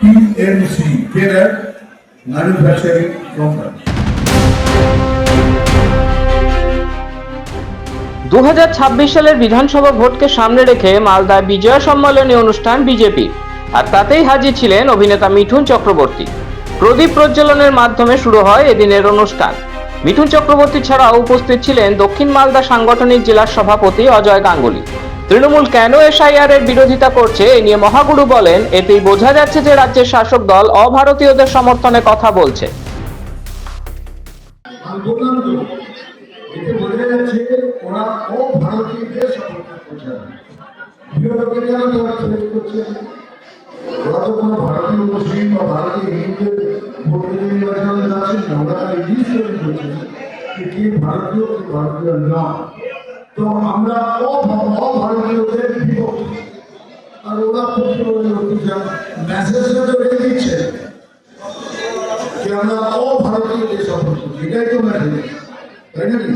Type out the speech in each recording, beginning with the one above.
PMC, Keller Manufacturing Company. দু সালের বিধানসভা ভোটকে সামনে রেখে মালদায় বিজয় সম্মেলনী অনুষ্ঠান বিজেপি। আর তাতেই হাজির ছিলেন অভিনেতা মিঠুন চক্রবর্তী। প্রদীপ প্রজ্বলনের মাধ্যমে শুরু হয় এদিনের অনুষ্ঠান। মিঠুন চক্রবর্তী ছাড়াও উপস্থিত ছিলেন দক্ষিণ মালদা সাংগঠনিক জেলার সভাপতি অজয় গাঙ্গুলি। তৃণমূল কেন এসআইআর এর বিরোধিতা করছে এ নিয়ে মহাগুরু বলেন, এতেই বোঝা যাচ্ছে যে রাজ্যের শাসক দল অভারতীয়দের সমর্থনে কথা বলছে। ভারতীয় তো আমরা অভারতীয়দের বিপক্ষে। আর ওরা প্রতিবাদী করতে চান মেসেজটা তো রেখে দিচ্ছে। যে আমরা অভারতীয়দের সাপোর্ট এটাই তো মেসেজ তাই নাকি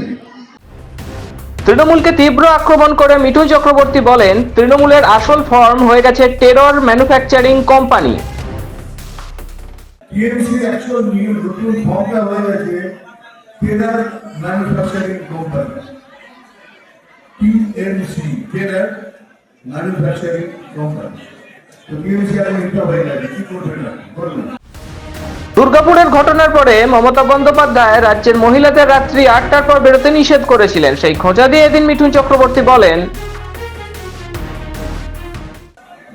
তৃণমূলকে তীব্র আক্রমণ করে মিঠুন চক্রবর্তী বলেন তৃণমূলের আসল ফর্ম হয়ে গেছে terror manufacturing company. TMC actual new নতুন ফর্মটা হয়ে গেছে কেনার ম্যানুফ্যাকচারিং কোম্পানি। টিএমসি কেনার ম্যানুফ্যাকচারিং কোম্পানি তো টিএমসি আর এটা হয়ে গেছে কি করবে না দুর্গাপুরের ঘটনার পরে মমতা বন্দ্যোপাধ্যায় রাজ্যের মহিলাদের রাত্রি আটটার পর বেরোতে নিষেধ করেছিলেন। সেই খোঁজা দিয়ে এদিন মিঠুন চক্রবর্তী বলেন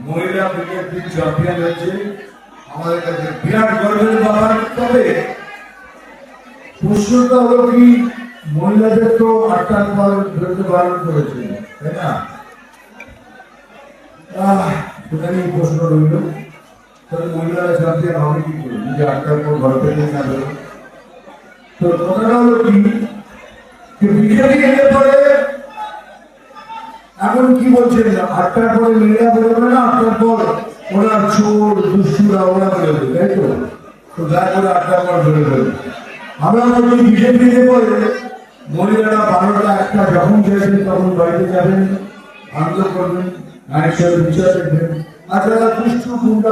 মহিলা ক্রিকেট টিম চ্যাম্পিয়ন হয়েছে। আমাদের কাছে বিরাট গর্বের ব্যাপার। তবে প্রশ্নটা হলো কি মহিলাদের তো আটটার পর বারণ করেছে, তাই না? আটটার পর যে বিজেপি এখন কি বলছেন আটটার পরে মেয়েরা বেরোবে না আটটার পর ওরা চোর, দুষ্টুরা, ওরা বেরোবে, তাই তো? তো দয়া করে আটটার পর বেরোবে আমরা বলছি বিজেপিতে পরে মহিলারা বারোটা একটা যখন তখন বাড়িতে যাবেন আনন্দ করবেন বিচার দেখবেন। আর যারা দুষ্টু, গুন্ডা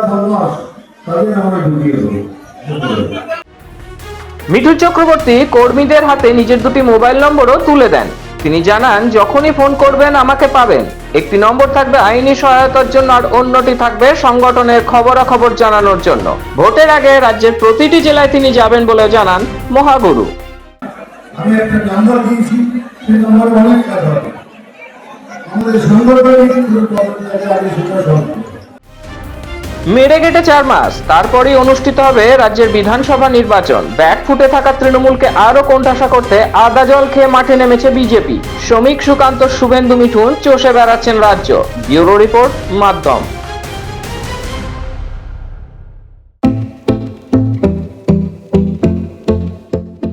তাদের আমরা ঢুকিয়ে দেবো চক্রবর্তী কর্মীদের হাতে নিজের দুটি মোবাইল নম্বরও তুলে দেন। তিনি জানান, যখনই ফোন করবেন, আমাকে পাবেন। একটি নম্বর থাকবে আইনি সহায়তার জন্য আর অন্যটি থাকবে সংগঠনের খবরাখবর জানানোর জন্য। ভোটের আগে রাজ্যের প্রতিটি জেলায় তিনি যাবেন বলে জানান মহাগুরু। আমি একটা নাম্বার দিয়েছি, সেই নাম্বার অনেক কাজ হবে। আমাদের সেটা মেরে গেটে চার মাস, তারপরেই অনুষ্ঠিত হবে রাজ্যের বিধানসভা নির্বাচন। ব্যাট ফুটে থাকা তৃণমূলকে আরও কোণঠাসা করতে আদা জল খেয়ে মাঠে নেমেছে বিজেপি। শ্রমিক সুকান্ত শুভেন্দু মিঠুন চষে বেড়াচ্ছেন রাজ্য। ব্যুরো রিপোর্ট মাধ্যম।